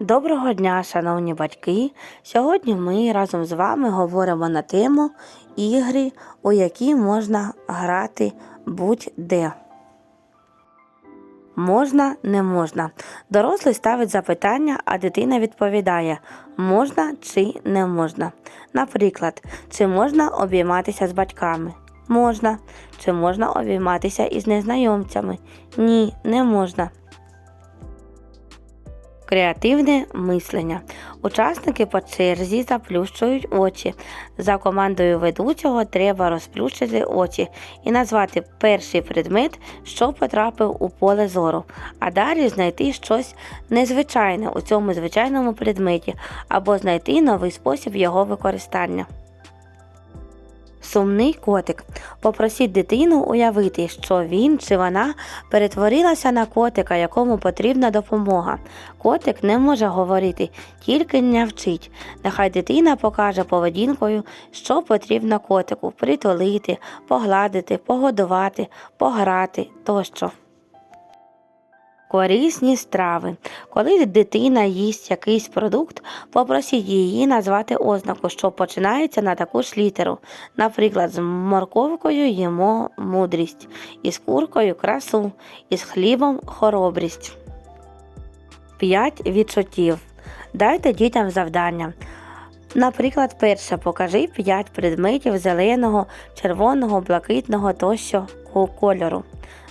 Доброго дня, шановні батьки! Сьогодні ми разом з вами говоримо на тему ігри, у які можна грати будь-де. Можна, не можна. Дорослий ставить запитання, а дитина відповідає можна чи не можна. Наприклад, чи можна обійматися з батьками? Можна. Чи можна обійматися із незнайомцями? Ні, не можна. Креативне мислення. Учасники по черзі заплющують очі. За командою ведучого треба розплющити очі і назвати перший предмет, що потрапив у поле зору, а далі знайти щось незвичайне у цьому звичайному предметі або знайти новий спосіб його використання. Сумний котик. Попросіть дитину уявити, що він чи вона перетворилася на котика, якому потрібна допомога. Котик не може говорити, тільки не вчить. Нехай дитина покаже поведінкою, що потрібно котику притулити, погладити, погодувати, пограти тощо. Корисні страви. Коли дитина їсть якийсь продукт, попросіть її назвати ознаку, що починається на таку ж літеру. Наприклад, з морковкою їмо мудрість, із куркою красу, із хлібом хоробрість. 5 відчуттів. Дайте дітям завдання. Наприклад, перше покажи 5 предметів зеленого, червоного, блакитного тощо кольору.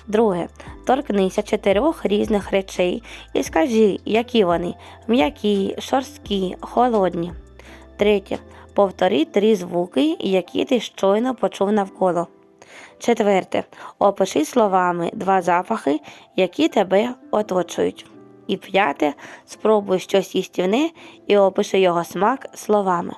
Друге. Торкнися чотирьох різних речей і скажи, які вони м'які, шорсткі, холодні. Третє. Повтори три звуки, які ти щойно почув навколо. Четверте. Опиши словами два запахи, які тебе оточують. І п'яте. Спробуй щось їстівне і опиши його смак словами.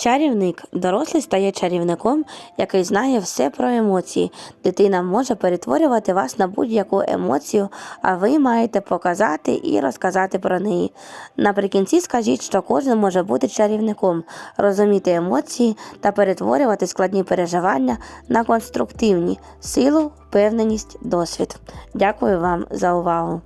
Чарівник. Дорослий стає чарівником, який знає все про емоції. Дитина може перетворювати вас на будь-яку емоцію, а ви маєте показати і розказати про неї. Наприкінці скажіть, що кожен може бути чарівником, розуміти емоції та перетворювати складні переживання на конструктивні силу, впевненість, досвід. Дякую вам за увагу!